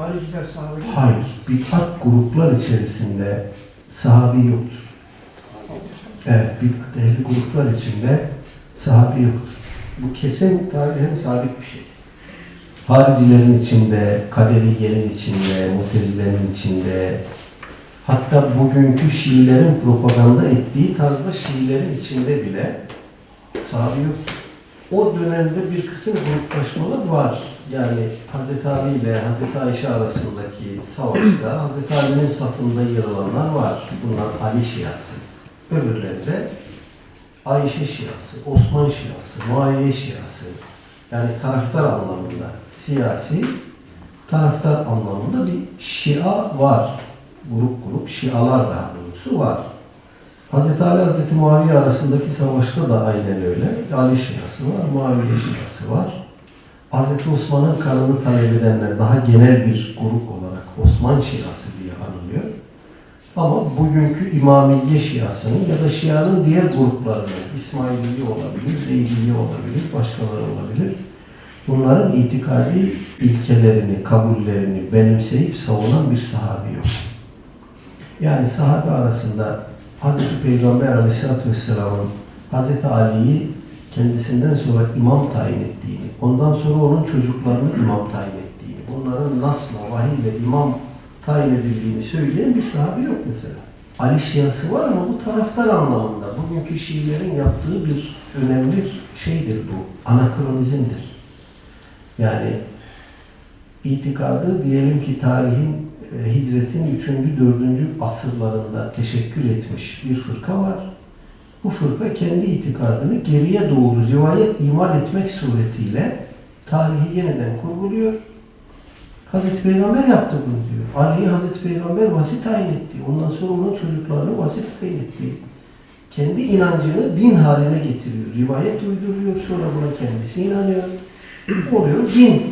Hariciler sahabe? Hayır, bid'at gruplar içerisinde sahabi yoktur. Evet, bid'at ehli gruplar içinde sahabi yoktur. Bu kesin tarihin sabit bir şey. Haricilerin içinde, kaderiyenin içinde, mutezilerin içinde, hatta bugünkü Şiilerin propaganda ettiği tarzda Şiilerin içinde bile sahabi yoktur. O dönemde bir kısım gruplaşmalar var. Yani Hz. Ali ile Hz. Ayşe arasındaki savaşta Hz. Ali'nin safında yer alanlar var. Bunlar Ali Şiası. Öbürleri de Ayşe Şiası, Osman Şiası, Muaviye Şiası. Yani taraftar anlamında, siyasi taraftar anlamında bir Şia var. Grup grup Şialar daha doğrusu var. Hz. Ali Hz. Muaviye arasındaki savaşta da aynen öyle. Ali Şiası var, Muaviye Şiası var. Hz. Osman'ın kanını talep edenler daha genel bir grup olarak Osman Şiası diye anılıyor. Ama bugünkü İmamiye Şiasının ya da Şia'nın diğer gruplarının İsmailiyye olabilir, Zeydiyye olabilir, başkaları olabilir. Bunların itikadi ilkelerini, kabullerini benimseyip savunan bir sahabi yok. Yani sahabe arasında Hz. Peygamber Aleyhisselatü Vesselam'ın Hz. Ali'yi kendisinden sonra imam tayin ettiğini, ondan sonra onun çocuklarını imam tayin ettiğini, bunların nasla, vahiyle imam tayin edildiğini söyleyen bir sahabe yok mesela. Ali Şiası var ama bu taraftar anlamında. Bugünkü Şiilerin yaptığı bir önemli şeydir bu. Anakronizmdir. Yani itikadı diyelim ki tarihin e, hicretin 3. 4. asırlarında teşekkül etmiş bir fırka var. Bu fırka kendi itikadını geriye doğru rivayet imal etmek suretiyle tarihi yeniden kurguluyor. Hazreti Peygamber yaptı bunu diyor. Ali'yi Hazreti Peygamber vasit tayin etti. Ondan sonra onun çocuklarını vasit tayin etti. Kendi inancını din haline getiriyor. Rivayet uyduruyor sonra buna kendisi inanıyor. Oluyor din.